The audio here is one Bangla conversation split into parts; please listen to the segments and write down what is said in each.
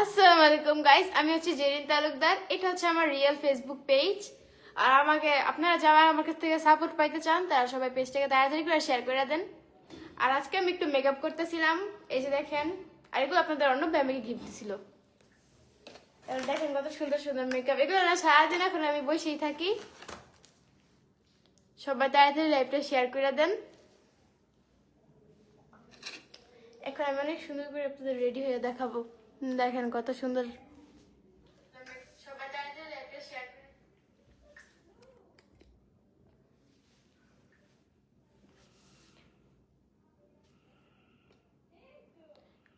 আসসালামু আলাইকুম গাইস আমি হচ্ছে জেরিন তালুকদার। এটা হচ্ছে আমার রিয়েল ফেসবুক পেজ আর আমাকে, আপনারা যারা আমার কাছ থেকে সাপোর্ট পাইতে চান, তারা সবাই পেজটাকে তাড়াতাড়ি করে শেয়ার করে দেন। আর আজকে আমি একটু মেকআপ করতেছিলাম। এই যে দেখেন, আর এগুলো আপনাদের অন্য আমাকে গিফট ছিল। এবার দেখেন কত সুন্দর সুন্দর মেকআপ এগুলো না সারাদিন এখন আমি বসেই থাকি। সবাই তাড়াতাড়ি লাইভটা শেয়ার করে দেন। এখন আমি অনেক সুন্দর করে আপনাদের রেডি হয়ে দেখাবো। দেখেন কত সুন্দর।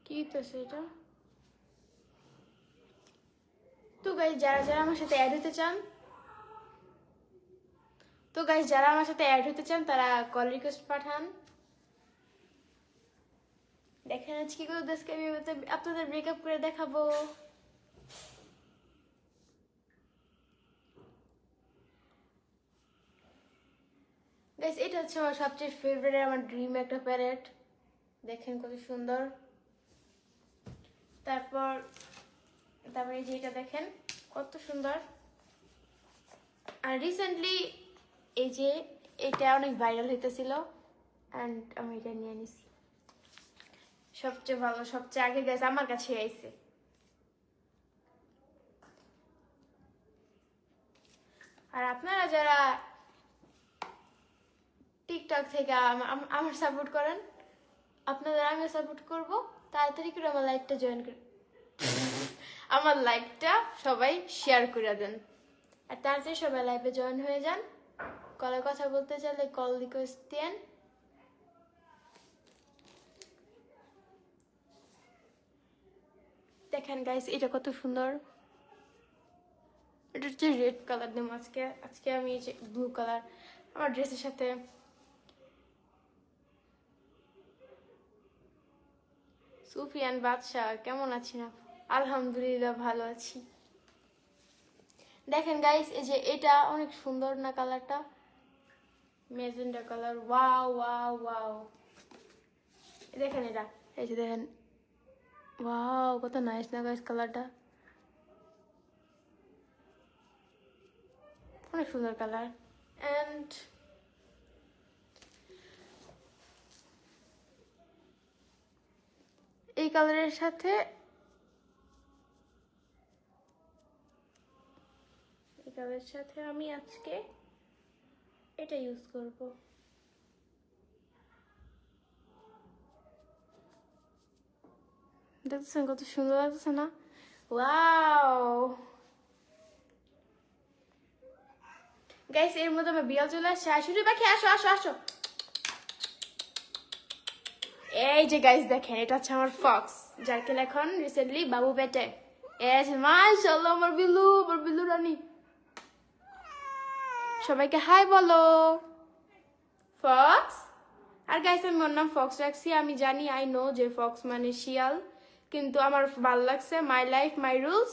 কি তো সেটা তো গাইজ যারা যারা আমার সাথে অ্যাড হতে চান, তো গাইজ যারা আমার সাথে অ্যাড হতে চান, তারা কল রিকোয়েস্ট পাঠান। দেখেন আজকে কি করে দেশকে আমি আপনাদের- ব্রেকআপ করে দেখাবো। গাইজ এটা হচ্ছে আমার সবচেয়ে ফেভারিট আমার ড্রিম একটা প্যারেট দেখেন কত সুন্দর। তারপর, তারপরে যে এটা দেখেন, কত সুন্দর। আর রিসেন্টলি এই যে, এটা অনেক ভাইরাল হইতেছিল অ্যান্ড আমি এটা নিয়ে নিছি। সবচেয়ে ভালো, সবচেয়ে আগে গেছে আমার কাছে আইছে। আর আপনারা যারা টিকটক থেকে আম- আম- আমার সাপোর্ট করেন, আপনাদের আমি সাপোর্ট করব। তাড়াতাড়ি করে আমার লাইভটা জয়েন করে আমার লাইভটা সবাই শেয়ার করে দেন। আর তাড়াতাড়ি সবাই লাইভে জয়েন হয়ে যান। কলে কথা বলতে চাইলে কল রিকোয়েস্ট দেন। দেখেন গাইস এটা কত সুন্দর। এটা হচ্ছে রেড কালার দিম আজকে। আজকে আমি এই যে ব্লু কালার আমার ড্রেসের সাথে সুফিয়ান বাদশাহ, কেমন আছেন? আলহামদুলিল্লাহ ভালো আছি। দেখেন গাইস এই যে এটা অনেক সুন্দর না কালারটা magenta colour wow wow wow দেখেন এটা। এই যে দেখেন ওয়াও কত নাইস না গাইস কালারটা অনেক সুন্দর কালার অ্যান্ড এই কালারের সাথে এই কালারের সাথে আমি আজকে এটা ইউজ করব। দেখতেছেন কত সুন্দর লাগতেছে না গাইস এর মধ্যে আমার বিয়াল চলে আসছে আসো আসো আসো এই যে গাইস দেখেন, এটা হচ্ছে আমার ফক্স যার এখন রিসেন্টলি বাবু পেটে। এই যে মাশাআল্লাহ, আমার বিলু আমার বিলু রানী। সবাইকে হাই বলো। ফক্স আর গাইস আমি ওর নাম ফক্স রাখছি, আমি জানি আই নো যে ফক্স মানে শিয়াল। কিন্তু আমার ভালো লাগছে মাই লাইফ মাই রুলস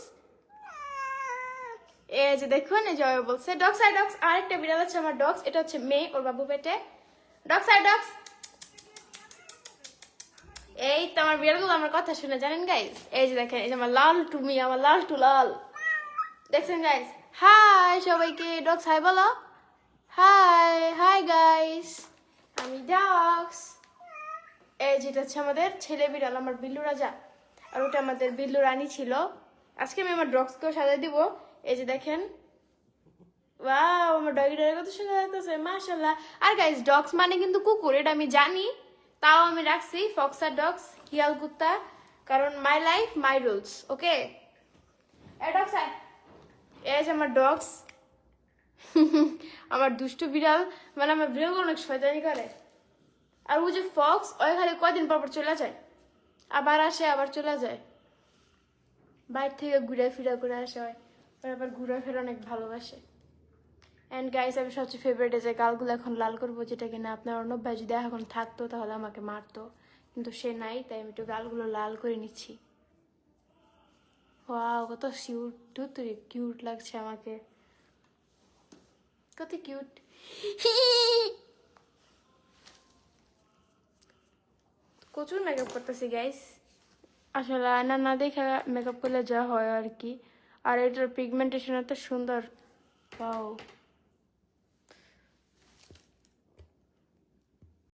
এই যে দেখুন, এই জয় বলছে ডগস আর ডগস আরেকটা বিড়াল আছে আমার ডগস এটা হচ্ছে মেয়ে, ওর বাবু পেটে। ডগস আর ডগস এই তো আমার বিড়ালগুলো আমার কথা শুনে, জানেন গাইস এই যে দেখেন, এই যে আমার লাল টুমি, আমার লাল টু লাল দেখছেন গাইস হাই সবাইকে ডগস হাই বলো। হাই হাই গাইস আমি ডগস এই যেটা হচ্ছে আমাদের ছেলে বিড়াল, আমার বিল্লু রাজা। আর ওটা আমাদের বিল্লু রানী ছিল। আজকে আমি আমার ডগসকেও সাজাই দিব। এই যে দেখেন। ওয়াও, আমার ডগিটার কত সুন্দর লাগতেছে মাশাল্লাহ আর গাইস ডগস মানে কিন্তু কুকুর, এটা আমি জানি। তাও আমি রাখছি ফক্সার ডগস হিয়াল কুত্তা। কারণ my life my rules okay A dogs আয় এই যে আমার ডগস আমার দুষ্টু বিড়াল। মানে আমার বিড়াল অনেক শয়তানি করে। আর ও যে ফক্স ওই খালি কয়দিন পর পর চলে যায়? আবার আসে, আবার চলে যায়। বাইরে থেকে ঘুরে ফিরা করে আসে হয়। ওর আবার ফেরা অনেক ভালোবাসে। অ্যান্ড গাইস আমি সবচেয়ে ফেভারিট যে গালগুলো এখন লাল করব, যেটা কিনা আপনার অর্ণব ভাই যদি এখন থাকতো, তাহলে আমাকে মারতো। কিন্তু সে নাই, তাই আমি একটু গালগুলো লাল করে নিচ্ছি। ওয়াও কত কিউট তুই কিউট লাগছে আমাকে। কত কিউট প্রচুর মেকআপ করতেছি গাইস আসলে আয়না না দেখে মেকআপ করলে যা হয় আর কি। আর এটার পিগমেন্টেশন এত সুন্দর। পাও